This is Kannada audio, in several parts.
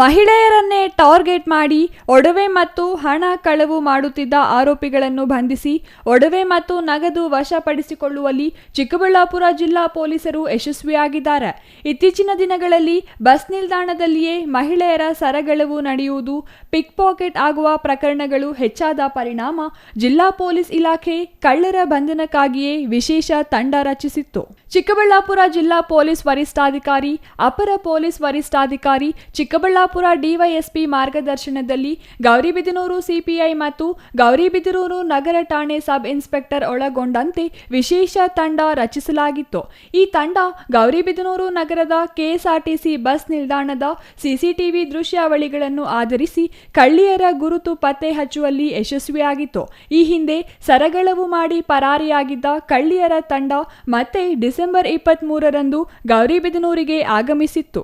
ಮಹಿಳೆಯರನ್ನೇ ಟಾರ್ಗೆಟ್ ಮಾಡಿ ಒಡವೆ ಮತ್ತು ಹಣ ಕಳವು ಮಾಡುತ್ತಿದ್ದ ಆರೋಪಿಗಳನ್ನು ಬಂಧಿಸಿ ಒಡವೆ ಮತ್ತು ನಗದು ವಶಪಡಿಸಿಕೊಳ್ಳುವಲ್ಲಿ ಚಿಕ್ಕಬಳ್ಳಾಪುರ ಜಿಲ್ಲಾ ಪೊಲೀಸರು ಯಶಸ್ವಿಯಾಗಿದ್ದಾರೆ. ಇತ್ತೀಚಿನ ದಿನಗಳಲ್ಲಿ ಬಸ್ ನಿಲ್ದಾಣದಲ್ಲಿಯೇ ಮಹಿಳೆಯರ ಸರಗಳವು ನಡೆಯುವುದು ಪಿಕ್ ಪಾಕೆಟ್ ಆಗುವ ಪ್ರಕರಣಗಳು ಹೆಚ್ಚಾದ ಪರಿಣಾಮ ಜಿಲ್ಲಾ ಪೊಲೀಸ್ ಇಲಾಖೆ ಕಳ್ಳರ ಬಂಧನಕ್ಕಾಗಿಯೇ ವಿಶೇಷ ತಂಡ ರಚಿಸಿತ್ತು. ಚಿಕ್ಕಬಳ್ಳಾಪುರ ಜಿಲ್ಲಾ ಪೊಲೀಸ್ ವರಿಷ್ಠಾಧಿಕಾರಿ, ಅಪರ ಪೊಲೀಸ್ ವರಿಷ್ಠಾಧಿಕಾರಿ ಚಿಕ್ಕಬಳ್ಳಾಪುರ ಡಿವೈಎಸ್ಪಿ ಮಾರ್ಗದರ್ಶನದಲ್ಲಿ ಗೌರಿಬಿದನೂರು ಸಿಪಿಐ ಮತ್ತು ಗೌರಿಬಿದನೂರು ನಗರ ಠಾಣೆ ಸಬ್ ಇನ್ಸ್ಪೆಕ್ಟರ್ ಒಳಗೊಂಡಂತೆ ವಿಶೇಷ ತಂಡ ರಚಿಸಲಾಗಿತ್ತು. ಈ ತಂಡ ಗೌರಿಬಿದನೂರು ನಗರದ ಕೆಎಸ್ಆರ್ಟಿಸಿ ಬಸ್ ನಿಲ್ದಾಣದ ಸಿಸಿಟಿವಿ ದೃಶ್ಯಾವಳಿಗಳನ್ನು ಆಧರಿಸಿ ಕಳ್ಳಿಯರ ಗುರುತು ಪತ್ತೆ ಹಚ್ಚುವಲ್ಲಿ ಯಶಸ್ವಿಯಾಗಿತ್ತು. ಈ ಹಿಂದೆ ಸರಗಳವು ಮಾಡಿ ಪರಾರಿಯಾಗಿದ್ದ ಕಳ್ಳಿಯರ ತಂಡ ಮತ್ತೆ ಡಿಸೆಂಬರ್ ಇಪ್ಪತ್ತ್ ಮೂರರಂದು ಗೌರಿಬಿದನೂರಿಗೆ ಆಗಮಿಸಿತ್ತು.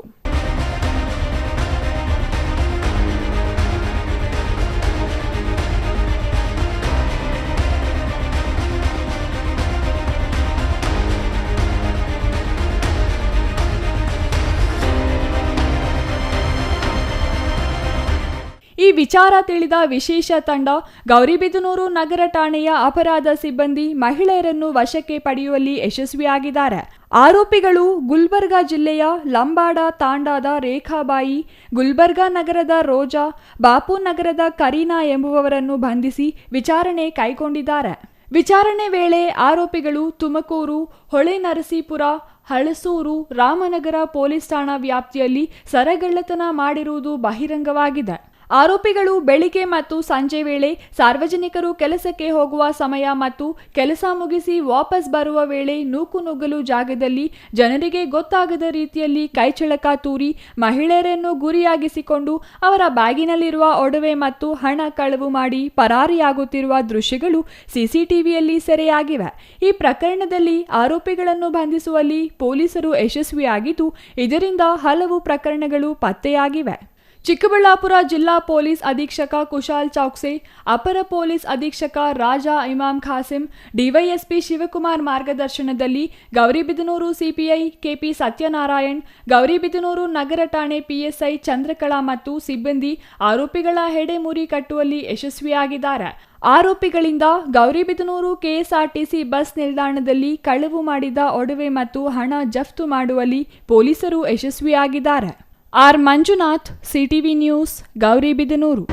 ವಿಚಾರ ತಿಳಿದ ವಿಶೇಷ ತಂಡ, ಗೌರಿಬಿದನೂರು ನಗರ ಠಾಣೆಯ ಅಪರಾಧ ಸಿಬ್ಬಂದಿ ಮಹಿಳೆಯರನ್ನು ವಶಕ್ಕೆ ಪಡೆಯುವಲ್ಲಿ ಯಶಸ್ವಿಯಾಗಿದ್ದಾರೆ. ಆರೋಪಿಗಳು ಗುಲ್ಬರ್ಗಾ ಜಿಲ್ಲೆಯ ಲಂಬಾಡ ತಾಂಡಾದ ರೇಖಾಬಾಯಿ, ಗುಲ್ಬರ್ಗಾ ನಗರದ ರೋಜಾ, ಬಾಪು ನಗರದ ಕರೀನಾ ಎಂಬುವವರನ್ನು ಬಂಧಿಸಿ ವಿಚಾರಣೆ ಕೈಗೊಂಡಿದ್ದಾರೆ. ವಿಚಾರಣೆ ವೇಳೆ ಆರೋಪಿಗಳು ತುಮಕೂರು ಹೊಳೆನರಸೀಪುರ ಹಳಸೂರು, ರಾಮನಗರ ಪೊಲೀಸ್ ಠಾಣಾ ವ್ಯಾಪ್ತಿಯಲ್ಲಿ ಸರಗಳ್ಳತನ ಮಾಡಿರುವುದು ಬಹಿರಂಗವಾಗಿದೆ. ಆರೋಪಿಗಳು ಬೆಳಿಗ್ಗೆ ಮತ್ತು ಸಂಜೆ ವೇಳೆ ಸಾರ್ವಜನಿಕರು ಕೆಲಸಕ್ಕೆ ಹೋಗುವ ಸಮಯ ಮತ್ತು ಕೆಲಸ ಮುಗಿಸಿ ವಾಪಸ್ ಬರುವ ವೇಳೆ ನೂಕುನುಗ್ಗಲು ಜಾಗದಲ್ಲಿ ಜನರಿಗೆ ಗೊತ್ತಾಗದ ರೀತಿಯಲ್ಲಿ ಕೈಚಳಕ ತೂರಿ ಮಹಿಳೆಯರನ್ನು ಗುರಿಯಾಗಿಸಿಕೊಂಡು ಅವರ ಬ್ಯಾಗಿನಲ್ಲಿರುವ ಒಡವೆ ಮತ್ತು ಹಣ ಕಳವು ಮಾಡಿ ಪರಾರಿಯಾಗುತ್ತಿರುವ ದೃಶ್ಯಗಳು ಸಿಸಿಟಿವಿಯಲ್ಲಿ ಸೆರೆಯಾಗಿವೆ. ಈ ಪ್ರಕರಣದಲ್ಲಿ ಆರೋಪಿಗಳನ್ನು ಬಂಧಿಸುವಲ್ಲಿ ಪೊಲೀಸರು ಯಶಸ್ವಿಯಾಗಿದ್ದು, ಇದರಿಂದ ಹಲವು ಪ್ರಕರಣಗಳು ಪತ್ತೆಯಾಗಿವೆ. ಚಿಕ್ಕಬಳ್ಳಾಪುರ ಜಿಲ್ಲಾ ಪೊಲೀಸ್ ಅಧೀಕ್ಷಕ ಕುಶಾಲ್ ಚೌಕ್ಸೆ, ಅಪರ ಪೊಲೀಸ್ ಅಧೀಕ್ಷಕ ರಾಜಾ ಇಮಾಮ್ ಖಾಸಿಂ, ಡಿವೈಎಸ್ಪಿ ಶಿವಕುಮಾರ್ ಮಾರ್ಗದರ್ಶನದಲ್ಲಿ ಗೌರಿಬಿದನೂರು ಸಿಪಿಐ ಕೆಪಿ ಸತ್ಯನಾರಾಯಣ್ ಗೌರಿಬಿದನೂರು ನಗರ ಠಾಣೆ ಪಿಎಸ್ಐ ಚಂದ್ರಕಲಾ ಮತ್ತು ಸಿಬ್ಬಂದಿ ಆರೋಪಿಗಳ ಹೆಡೆಮುರಿ ಕಟ್ಟುವಲ್ಲಿ ಯಶಸ್ವಿಯಾಗಿದ್ದಾರೆ. ಆರೋಪಿಗಳಿಂದ ಗೌರಿಬಿದನೂರು ಕೆಎಸ್ಆರ್ಟಿಸಿ ಬಸ್ ನಿಲ್ದಾಣದಲ್ಲಿ ಕಳವು ಮಾಡಿದ ಒಡವೆ ಮತ್ತು ಹಣ ಜಫ್ತು ಮಾಡುವಲ್ಲಿ ಪೊಲೀಸರು ಯಶಸ್ವಿಯಾಗಿದ್ದಾರೆ. R Manjunath CTV news Gauribidanur